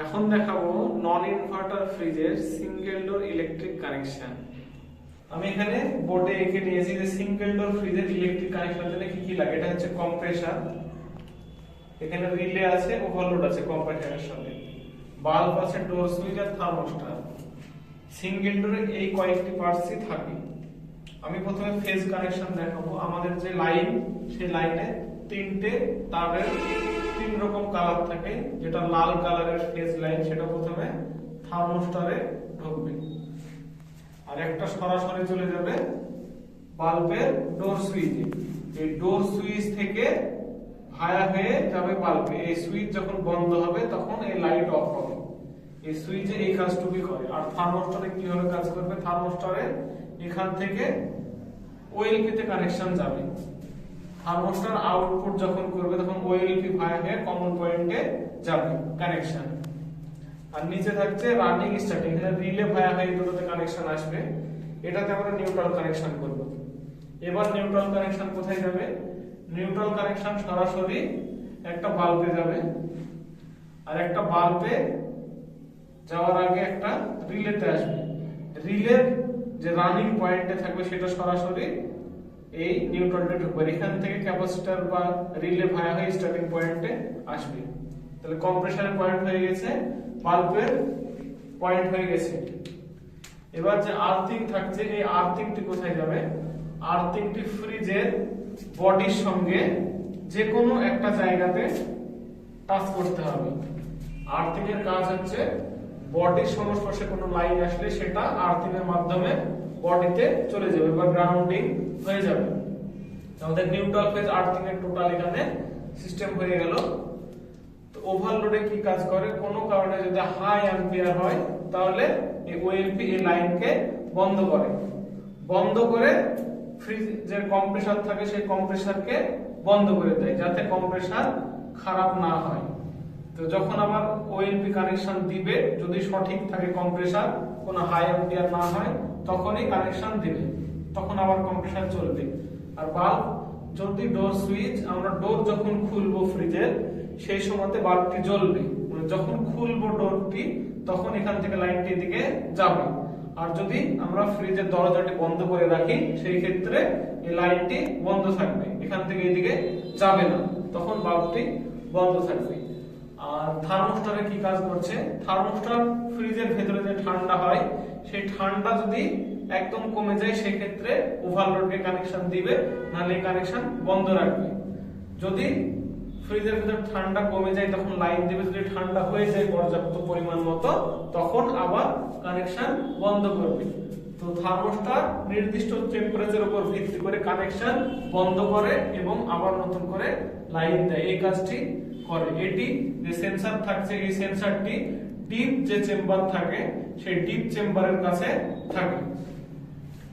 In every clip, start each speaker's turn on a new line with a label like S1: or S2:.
S1: এখন দেখাবো non inverter ফ্রিজের সিঙ্গেল ডোর ইলেকট্রিক কানেকশন আমি এখানে বোর্ডে এঁকে নিয়েছি যে সিঙ্গেল ডোর ফ্রিজের ইলেকট্রিক কানেকশন জন্য কি কি লাগে। এটা হচ্ছে কম্প্রেসার এখানে রিলে আছে ওভারলোড আছে কম্প্রেসারের সঙ্গে। বাল্ব আছে ডোর সুইচ আর থার্মোস্টার সিঙ্গেল ডোরে এই কয়েকটি পার্টসই থাকে। আমি প্রথমে ফেজ কানেকশন দেখাবো। আমাদের যে লাইন সেই লাইনে তিনটে তারের রকম কালার থাকে, যেটা লাল কালারের ফেজ লাইন সেটা প্রথমে থার্মোস্টারে ঢুকবে। আর একটা সরাসরি চলে যাবে বাল্বের ডোর সুইচে এই ডোর সুইচ থেকে ভায়া হয়ে যাবে বাল্বে এই সুইচ যখন বন্ধ হবে, তখন এই লাইট অফ হবে। এই সুইচে এই কাজটুকুই করে। আর থার্মোস্টারে কীভাবে কাজ করবে? থার্মোস্টারে এখান থেকে ওএলপি তে কানেকশন যাবে। থার্মোস্টার আউটপুট যখন করবে, তখন ওএলপি হয়ে কমন পয়েন্টে যাবে কানেকশন আর নিচে থাকছে রানিং স্টার্টিং এখানে রিলে ভায়া হয়ে দুটোতে কানেকশন আসবে। এটাতে আমরা নিউট্রাল কানেকশন করব। এবার নিউট্রাল কানেকশন কোথায় যাবে? নিউট্রাল কানেকশন সরাসরি একটা বাল্বে যাবে। আর একটা বাল্বে যাওয়ার আগে একটা রিলেতে আসবে। রিলের যে রানিং পয়েন্টে থাকবে, সেটা সরাসরি এই নিউট্রালটা ঢুকবে এখান থেকে ক্যাপাসিটর বা রিলে ভায়া হয়ে স্টার্টিং পয়েন্টে আসবে। তাহলে কম্প্রেসারের পয়েন্ট হয়ে গেছে পাল্পের পয়েন্ট হয়ে গেছে। এবার যে আর্থিং থাকছে, এই আর্থিংটি কোথায় যাবে? আর্থিংটি ফ্রিজের বডির সঙ্গে যে কোনো একটা জায়গাতে টাচ করতে হবে। আর্থিং এর কাজ হচ্ছে বডির সংস্পর্শে কোনো লাইন আসলে সেটা আর্থিং এর মাধ্যমে বডিতে চলে যাবে বা গ্রাউন্ডিং হয়ে যাবে। আমাদের নিউট্রাল ফেজ আর্থিং এর টোটাল এখানে সিস্টেম হয়ে গেল। তো ওভারলোডে কি কাজ করে? কোনো কারণে যদি হাই অ্যাম্পিয়ার হয়, তাহলে এই ওএলপি এই লাইনকে বন্ধ করে। বন্ধ করে ফ্রিজের কম্প্রেসার থাকে, সেই কম্প্রেসারকে বন্ধ করে দেয়, যাতে কম্প্রেসার খারাপ না হয়। তো যখন আবার ওএলপি কানেকশন দিবে, যদি সঠিক থাকে কম্প্রেসার কোনো হাই অ্যাম্পিয়ার না হয়, তখনই কানেকশন দিবে। তখন আবার কম্প্রেসার চলবে। আর বাল্ব যদি ডোর সুইচ আমরা ডোর যখন খুলবো ফ্রিজের সেই সময়তে বাল্বটি জ্বলবে। মানে যখন খুলবো ডোরটি তখন এখান থেকে লাইনটি এদিকে যাবে। আর যদি আমরা ফ্রিজের দরজাটি বন্ধ করে রাখি, সেই ক্ষেত্রে এই লাইনটি বন্ধ থাকবে। এখান থেকে এদিকে যাবে না। তখন বাল্বটি বন্ধ থাকবে। থার্মোস্টারে কি কাজ করছে? থার্মোস্টার ফ্রিজের ভেতরে যে ঠান্ডা হয়, সেই ঠান্ডা যদি একদম কমে যায়, সেক্ষেত্রে ওভারলোডকে কানেকশন দিবে, নাহলে কানেকশন বন্ধ রাখবে। যদি ফ্রিজের ভিতর ঠান্ডা কমে যায়, তখন লাইন দিবে, যদি ঠান্ডা হয়ে যায় পর্যাপ্ত পরিমাণ মতো, তখন আবার কানেকশন বন্ধ করবে। তো থার্মোস্টার নির্দিষ্ট টেম্পারেচার উপর ভিত্তি করে কানেকশন বন্ধ করে এবং আবার নতুন করে লাইন দেয়। এই কাজটি করে। এটি যে সেন্সর থাকছে, এই সেন্সরটি ডিপ যে চেম্বার থাকে, সেই ডিপ চেম্বারের কাছে থাকে।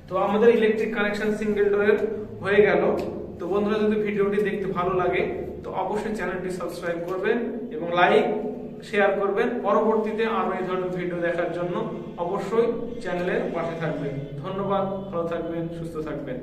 S1: তো আমাদের ইলেকট্রিক কানেকশন সিঙ্গেল ডোরের হয়ে গেল। তো বন্ধুরা, যদি ভিডিওটি দেখতে ভালো লাগে, তো অবশ্যই চ্যানেলটি সাবস্ক্রাইব করবেন এবং লাইক শেয়ার করবেন। পরবর্তীতে আরও এই ধরনের ভিডিও দেখার জন্য অবশ্যই চ্যানেলের পাশে থাকবেন। ধন্যবাদ, ভালো থাকবেন, সুস্থ থাকবেন।